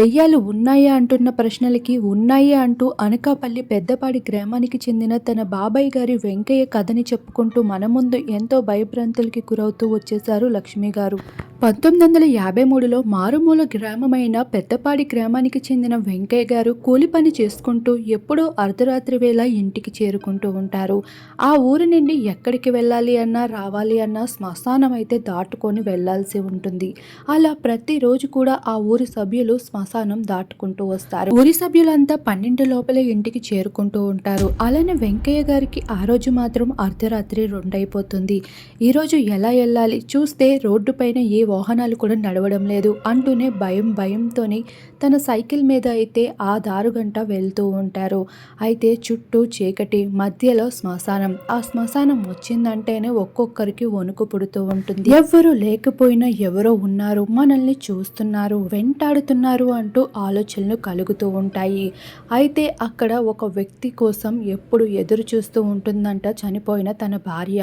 దెయ్యాలు ఉన్నాయా అంటున్న ప్రశ్నలకి ఉన్నాయి అంటూ అనకాపల్లి పెద్దపాడి గ్రామానికి చెందిన తన బాబాయ్ గారి వెంకయ్య కథని చెప్పుకుంటూ మన ముందు ఎంతో భయభ్రాంతులకి గురవుతూ వచ్చేశారు లక్ష్మి గారు పంతొమ్మిది వందల యాభై మూడులో మారుమూల గ్రామమైన పెద్దపాడి గ్రామానికి చెందిన వెంకయ్య గారు కూలి పని చేసుకుంటూ ఎప్పుడో అర్ధరాత్రి వేళ ఇంటికి చేరుకుంటూ ఉంటారు. ఆ ఊరి నుండి ఎక్కడికి వెళ్ళాలి అన్నా రావాలి అన్నా శ్మశానం అయితే దాటుకొని వెళ్ళాల్సి ఉంటుంది. అలా ప్రతిరోజు కూడా ఆ ఊరి సభ్యులు శ్మశానం దాటుకుంటూ వస్తారు. ఊరి సభ్యులంతా పన్నెండు లోపలే ఇంటికి చేరుకుంటూ ఉంటారు. అలానే వెంకయ్య గారికి ఆ రోజు మాత్రం అర్ధరాత్రి రెండైపోతుంది. ఈరోజు ఎలా వెళ్ళాలి? చూస్తే రోడ్డు పైన ఏ వాహనాలు కూడా నడవడం లేదు. అంటూనే భయం భయంతోనే తన సైకిల్ మీద అయితే ఆ దారుగంట వెళ్తూ ఉంటారు. అయితే చుట్టూ చీకటి మధ్యలో శ్మశానం. ఆ శ్మశానం వచ్చిందంటేనే ఒక్కొక్కరికి వణుకు పుడుతూ ఉంటుంది. ఎవ్వరు లేకపోయినా ఎవరో ఉన్నారు మనల్ని చూస్తున్నారు వెంటాడుతున్నారు అంటూ ఆలోచనలు కలుగుతూ ఉంటాయి. అయితే అక్కడ ఒక వ్యక్తి కోసం ఎప్పుడు ఎదురు చూస్తూ ఉంటుందంట చనిపోయిన తన భార్య.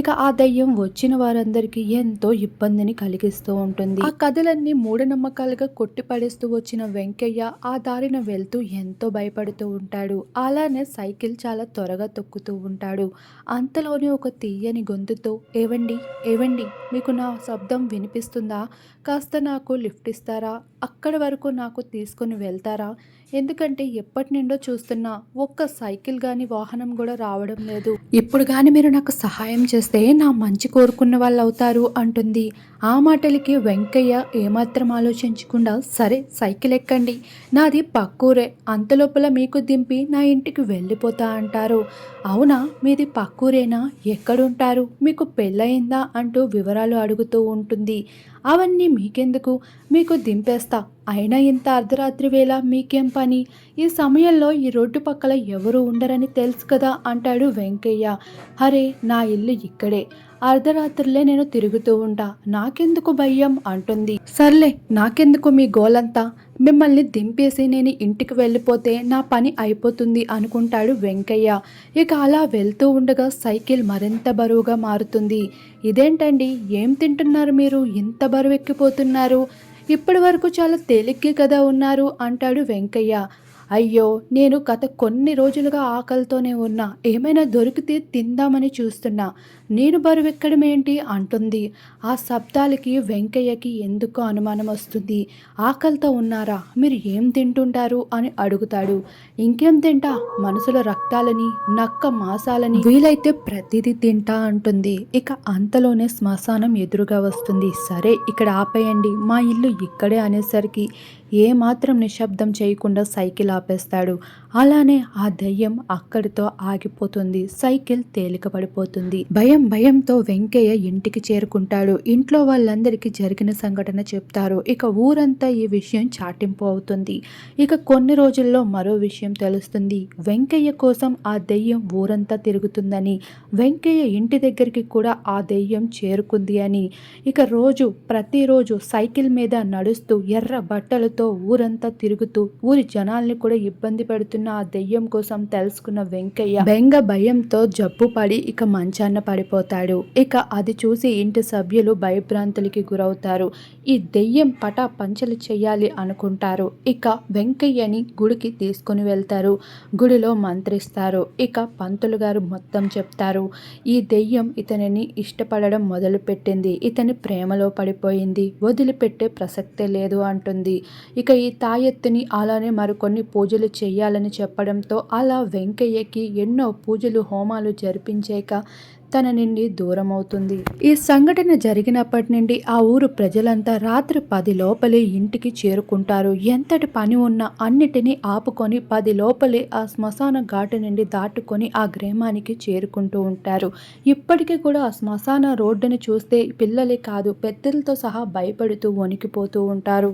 ఇక ఆ దయ్యం వచ్చిన వారందరికీ ఎంతో ఇబ్బందిని కలిగి కలిగిస్తూ ఉంటుంది. ఆ కథలన్నీ మూఢనమ్మకాలుగా కొట్టిపడేస్తూ వచ్చిన వెంకయ్య ఆ దారిన వెళ్తూ ఎంతో భయపడుతూ ఉంటాడు. అలానే సైకిల్ చాలా త్వరగా తొక్కుతూ ఉంటాడు. అంతలోనే ఒక తీయని గొంతుతో ఏవండి? ఏవండి? మీకు నా శబ్దం వినిపిస్తుందా? కాస్త నాకు లిఫ్ట్ ఇస్తారా? అక్కడ వరకు నాకు తీసుకుని వెళ్తారా? ఎందుకంటే ఎప్పటి నుండో చూస్తున్నా ఒక్క సైకిల్ గాని వాహనం కూడా రావడం లేదు. ఇప్పుడు కానీ మీరు నాకు సహాయం చేస్తే నా మంచి కోరుకున్న వాళ్ళు అవుతారు అంటుంది. ఆ మాట మాటలకి వెంకయ్య ఏమాత్రం ఆలోచించకుండా సరే సైకిల్ ఎక్కండి. నాది పక్కూరే అంతలోపల మీకు దింపి నా ఇంటికి వెళ్ళిపోతా అంటారు. అవునా మీది పక్కూరేనా? ఎక్కడుంటారు? మీకు పెళ్ళయిందా? అంటూ వివరాలు అడుగుతూ ఉంటుంది. అవన్నీ మీకెందుకు? మీకు దింపేస్తా. అయినా ఇంత అర్ధరాత్రి వేళ మీకేం పని? ఈ సమయంలో ఈ రోడ్డు పక్కల ఎవరు ఉండరని తెలుసు కదా అంటాడు వెంకయ్య. అరే నా ఇల్లు ఇక్కడే. అర్ధరాత్రులే నేను తిరుగుతూ ఉంటా. నాకెందుకు భయం? అంటుంది. సర్లే నాకెందుకు మీ గోలంతా? మిమ్మల్ని దింపేసి నేను ఇంటికి వెళ్ళిపోతే నా పని అయిపోతుంది అనుకుంటాడు వెంకయ్య. ఇక అలా వెళ్తూ ఉండగా సైకిల్ మరింత బరువుగా మారుతుంది. ఇదేంటండి? ఏం తింటున్నారు మీరు? ఇంత బరువెక్కిపోతున్నారు ఇప్పటి వరకు చాలా తేలిగ్గా కదా ఉన్నారు అంటాడు వెంకయ్య. అయ్యో నేను గత కొన్ని రోజులుగా ఆకలితోనే ఉన్నా. ఏమైనా దొరికితే తిందామని చూస్తున్నా. నేను బరువెక్కడం ఏంటి? అంటుంది. ఆ శబ్దాలకి వెంకయ్యకి ఎందుకో అనుమానం వస్తుంది? ఆకలితో ఉన్నారా? మీరు ఏం తింటుంటారు? అని అడుగుతాడు. ఇంకేం తింటా? మనసులో రక్తాలని నక్క మాసాలని. వీలైతే ప్రతిదీ తింటా అంటుంది. ఇక అంతలోనే శ్మశానం ఎదురుగా వస్తుంది. సరే ఇక్కడ ఆపేయండి. మా ఇల్లు ఇక్కడే అనేసరికి ఏమాత్రం నిశ్శబ్దం చేయకుండా సైకిల్ ఆపేస్తాడు అలానే ఆ దయ్యం అక్కడితో ఆగిపోతుంది. సైకిల్ తేలిక పడిపోతుంది భయం భయంతో వెంకయ్య ఇంటికి చేరుకుంటాడు. ఇంట్లో వాళ్ళందరికీ జరిగిన సంఘటన చెప్తారు. ఇక ఊరంతా ఈ విషయం చాటింపు అవుతుంది. ఇక కొన్ని రోజుల్లో మరో విషయం తెలుస్తుంది. వెంకయ్య కోసం ఆ దెయ్యం ఊరంతా తిరుగుతుందని వెంకయ్య ఇంటి దగ్గరికి కూడా ఆ దెయ్యం చేరుకుంది అని. ఇక రోజు ప్రతిరోజు సైకిల్ మీద నడుస్తూ ఎర్ర బట్టలతో ఊరంతా తిరుగుతూ ఊరి జనాల్ని కూడా ఇబ్బంది పెడుతున్న ఆ దెయ్యం కోసం తెలుసుకున్న వెంకయ్య బెంగ భయంతో జబ్బు పడి ఇక మంచాన్న పడిపోతాడు. ఇక అది చూసి ఇంటి సభ్యులు భయభ్రాంతులకి గురవుతారు. ఈ దెయ్యం పటా పంచలు చేయాలి అనుకుంటారు. ఇక వెంకయ్యని గుడికి తీసుకుని వెళ్తారు. గుడిలో మంత్రిస్తారు. ఇక పంతులు గారు మొత్తం చెప్తారు. ఈ దెయ్యం ఇతనిని ఇష్టపడడం మొదలుపెట్టింది. ఇతని ప్రేమలో పడిపోయింది. వదిలిపెట్టే ప్రసక్తే లేదు అంటుంది. ఇక ఈ తాయెత్తుని అలానే మరికొన్ని పూజలు చేయాలని చెప్పడంతో అలా వెంకయ్యకి ఎన్నో పూజలు హోమాలు జరిపించాక తన నుండి దూరం అవుతుంది ఈ సంఘటన జరిగినప్పటి నుండి ఆ ఊరు ప్రజలంతా రాత్రి పది లోపలే ఇంటికి చేరుకుంటారు. ఎంతటి పని ఉన్నా అన్నిటినీ ఆపుకొని పది లోపలే ఆ శ్మశాన ఘాటు నుండి దాటుకొని ఆ గ్రామానికి చేరుకుంటూ ఉంటారు. ఇప్పటికీ కూడా ఆ శ్మశాన రోడ్డుని చూస్తే పిల్లలే కాదు పెద్దలతో సహా భయపడుతూ వణికిపోతూ ఉంటారు.